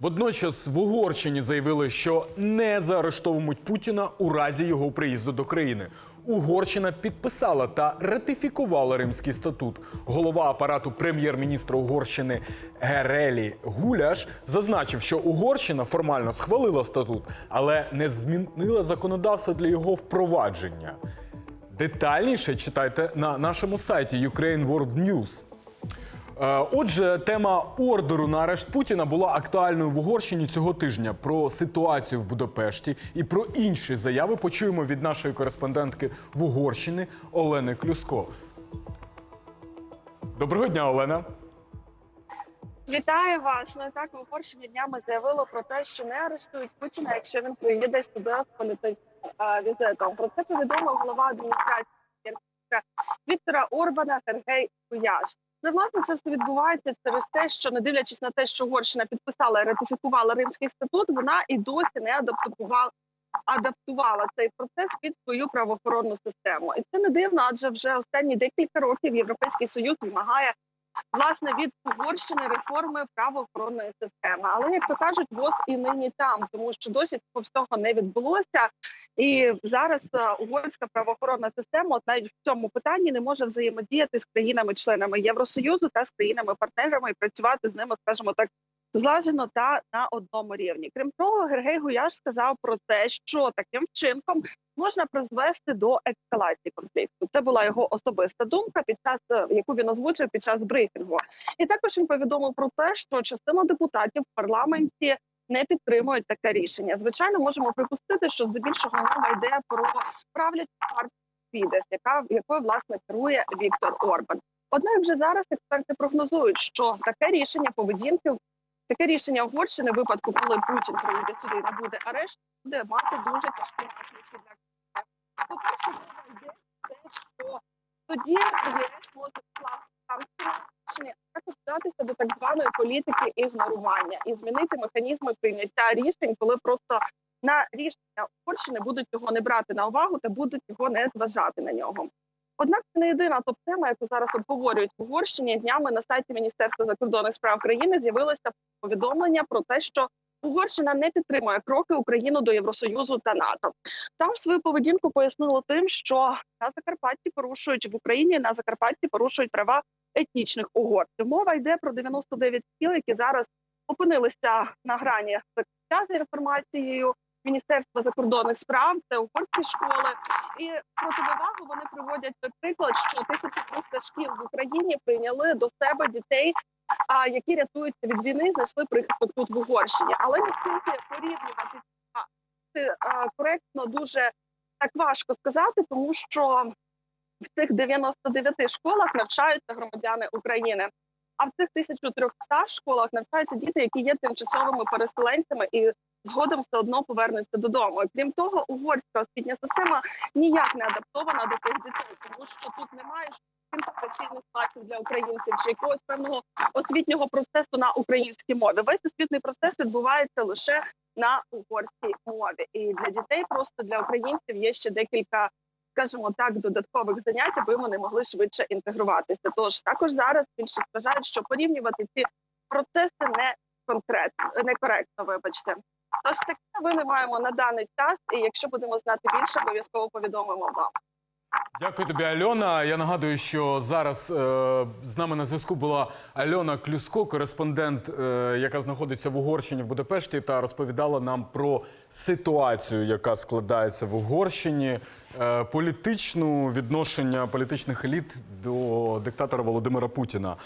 Водночас в Угорщині заявили, що не заарештовують Путіна у разі його приїзду до країни. Угорщина підписала та ратифікувала Римський статут. Голова апарату прем'єр-міністра Угорщини Герелі Гуляш зазначив, що Угорщина формально схвалила статут, але не змінила законодавство для його впровадження. Детальніше читайте на нашому сайті Ukraine World News. Е, Отже, тема ордеру на арешт Путіна була актуальною в Угорщині цього тижня. Про ситуацію в Будапешті і про інші заяви почуємо від нашої кореспондентки в Угорщині Олени Клюско. Доброго дня, Олена. Вітаю вас. Ну так в Угорщині днями заявило про те, що не арештують Путіна, якщо він приїде сюди з політичним візитом. Про це повідомив голова адміністрації Віктора Орбана Сергей Куяш. Ну, власне, це все відбувається через те, що не дивлячись на те, що Угорщина підписала і ратифікувала Римський статут, вона і досі не адаптувала адаптувала цей процес під свою правоохоронну систему. І це не дивно, адже вже останні декілька років Європейський Союз вимагає власне від Угорщини реформи правоохоронної системи. Але як то кажуть, ВОЗ і нині там, тому що досі цього всього не відбулося. І зараз е, угорська правоохоронна система, от навіть в цьому питанні, не може взаємодіяти з країнами-членами Євросоюзу та з країнами-партнерами і працювати з ними, скажімо так. Злажено та на одному рівні. Крім того, Гергей Гуяш сказав про те, що таким вчинком можна призвести до ескалації конфлікту. Це була його особиста думка, під час е, яку він озвучив під час брифінгу. І також він повідомив про те, що частина депутатів в парламенті не підтримують таке рішення. Звичайно, можемо припустити, що здебільшого мова йде про правлячу партію Фідес, яка якою власне керує Віктор Орбан. Однак вже зараз експерти прогнозують, що таке рішення поведінки. Таке рішення Угорщини випадку, коли Путін приїде сюди і не буде арешт, буде мати дуже тяжкі наслідки для тоді ЄС може скласти санкції також вдатися до так званої політики ігнорування і змінити механізми прийняття рішень, коли просто на рішення Угорщини будуть його не брати на увагу та будуть його не зважати на нього. Однак це не єдина топ-тема, яку зараз обговорюють в Угорщині. Днями на сайті Міністерства закордонних справ країни з'явилося повідомлення про те, що Угорщина не підтримує кроки Україну до Євросоюзу та НАТО. Там свою поведінку пояснило тим, що на Закарпатті порушують в Україні на Закарпатті порушують права етнічних угорців. Мова йде про 99 сіл, які зараз опинилися на грані закриття за інформацією Міністерства закордонних справ. Це угорські школи. І противовагу вони приводять той приклад, що 1300 шкіл в Україні прийняли до себе дітей, які рятуються від війни, знайшли прихисток тут в Угорщині. Але наскільки порівнювати це коректно дуже так важко сказати, тому що в цих 99 школах навчаються громадяни України. А в цих 1300 школах навчаються діти, які є тимчасовими переселенцями і згодом все одно повернуться додому. Крім того, угорська освітня система ніяк не адаптована до тих дітей, тому що тут немає інтеграційних для українців чи якогось певного освітнього процесу на українській мові. Весь освітний процес відбувається лише на угорській мові, і для дітей просто для українців є ще декілька. Скажімо так, додаткових занять, аби вони могли швидше інтегруватися. Тож також зараз більшість вважають, що порівнювати ці процеси не конкретно, некоректно, вибачте. Тож таке новини маємо на даний час, і якщо будемо знати більше, обов'язково повідомимо вам. Дякую тобі, Альона. Я нагадую, що зараз е, з нами на зв'язку була Альона Клюско, кореспондент, е, яка знаходиться в Угорщині в Будапешті, та розповідала нам про ситуацію, яка складається в Угорщині, е, політичну відношення політичних еліт до диктатора Володимира Путіна.